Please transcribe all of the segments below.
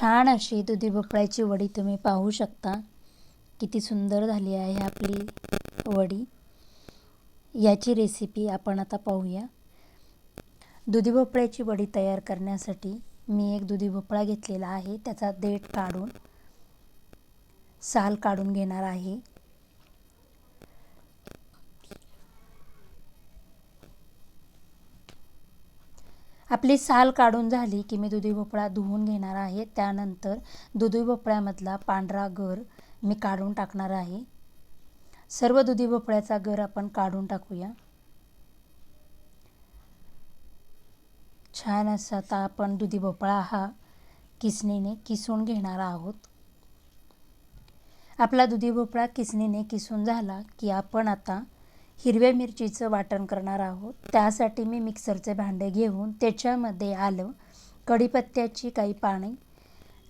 छान अशी दुधी भोपळ्याची वडी तुम्ही पाहू शकता. किती सुंदर झाली आहे आपली वडी. याची रेसिपी आपण आता पाहूया. दुधी भोपळ्याची वडी तयार करण्यासाठी मी एक दुधी भोपळा घेतलेला आहे. त्याचा देठ काढून साल काढून घेणार आहे. आपली साल काढून झाली की मी दुधी भोपळा धुवून घेणार आहे. त्यानंतर दुधी भोपळ्यामधला पांढरा गर मी काढून टाकणार आहे. सर्व दुधी भोपळ्याचा गर आपण काढून टाकूया. छान असा आता आपण दुधी भोपळा हा किसणीने किसून घेणार आहोत. आपला दुधी भोपळा किसणीने किसून झाला की आपण आता हिरव्या मिरचीचं वाटण करणार आहोत. त्यासाठी मी मिक्सरचे भांडे घेऊन त्याच्यामध्ये आलं कढीपत्त्याची काही पाने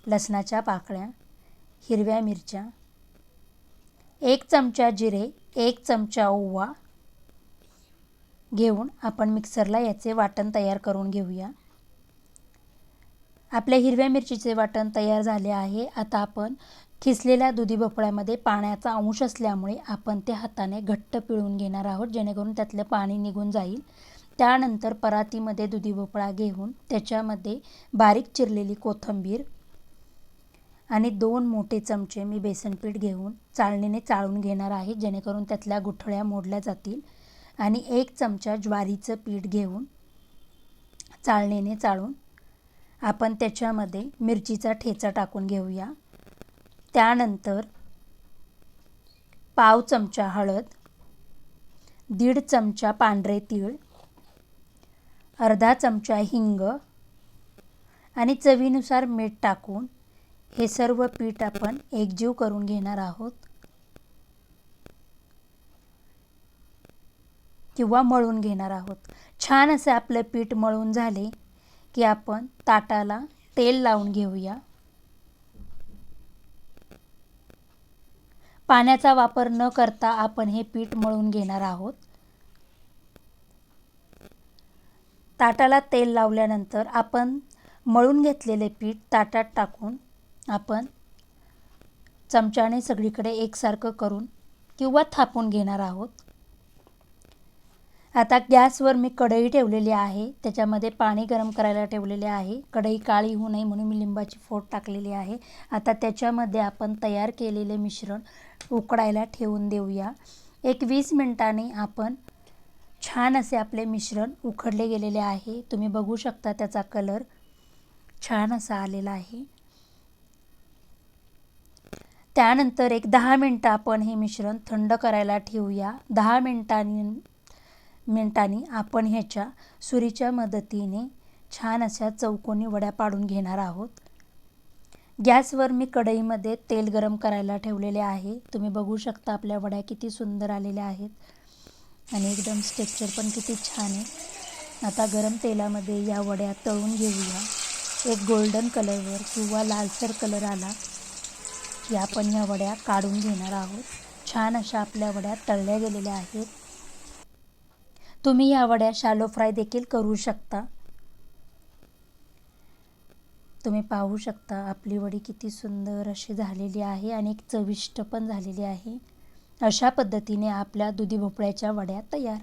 लसणाच्या पाकळ्या हिरव्या मिरच्या एक चमचा जिरे एक चमचा ओवा घेऊन आपण मिक्सरला याचे वाटण तयार करून घेऊया. आपल्या हिरव्या मिरचीचे वाटण तयार झाले आहे. आता आपण खिसलेल्या दुधी भोपळ्यामध्ये पाण्याचा अंश असल्यामुळे आपण ते हाताने घट्ट पिळून घेणार आहोत जेणेकरून त्यातलं पाणी निघून जाईल. त्यानंतर परातीमध्ये दुधी भोपळा घेऊन त्याच्यामध्ये बारीक चिरलेली कोथिंबीर आणि दोन मोठे चमचे मी बेसनपीठ घेऊन चाळणीने चाळून घेणार आहे जेणेकरून त्यातल्या गुठळ्या मोडल्या जातील. आणि एक चमचा ज्वारीचं पीठ घेऊन चाळणीने चाळून आपण त्याच्यामध्ये मिरचीचा ठेचा टाकून घेऊया. त्यानंतर पाव चमचा हळद दीड चमचा पांढरे तीळ अर्धा चमचा हिंग आणि चवीनुसार मीठ टाकून हे सर्व पीठ आपण एकजीव करून घेणार आहोत. किंवा मळून घेणार आहोत. छान असे आपलं पीठ मळून झाले की आपण ताटाला तेल लावून घेऊया. पाण्याचा वापर न करता आपण हे पीठ मळून घेणार आहोत. ताटाला तेल लावल्यानंतर आपण मळून घेतलेले पीठ ताटात टाकून आपण चमच्याने सगळीकडे एकसारखं करून किंवा थापून घेणार आहोत. आता गॅसवर मी कढई ठेवलेली आहे. त्याच्यामध्ये पाणी गरम करायला ठेवलेले आहे. कढई काळी होऊ नये म्हणून मी लिंबाची फोड टाकलेली आहे. आता त्याच्यामध्ये आपण तयार केलेले मिश्रण उकडायला ठेवून देऊया. एक वीस मिनटांनी आपण छान असे आपले मिश्रण उकडले गेलेले आहे. तुम्ही बघू शकता त्याचा कलर छान असा आलेला आहे. त्यानंतर एक दहा मिनटं आपण हे मिश्रण थंड करायला ठेवूया. दहा मिनटांनी मिनटांनी आपण ह्याच्या सुरीच्या मदतीने छान अशा चौकोनी वड्या पाडून घेणार आहोत. गॅसवर मी कढईमध्ये तेल गरम करायला ठेवलेले आहे. तुम्ही बघू शकता आपल्या वड्या किती सुंदर आलेल्या आहेत आणि एकदम स्टेक्चर पण किती छान आहे. आता गरम तेलामध्ये या वड्या तळून घेऊया. एक गोल्डन कलरवर किंवा लालसर कलर आला की आपण ह्या वड्या काढून घेणार आहोत. छान अशा आपल्या वड्या तळल्या गेलेल्या आहेत. तुम्ही या वड्या शालो फ्राय देखील करू शकता. तुम्ही पाहू शकता आपली वडी किती सुंदर अशी झालेली आहे आणि एक चविष्ट पण झालेली आहे. अशा पद्धतीने आपल्या दुधी भोपळ्याच्या वड्या तयार.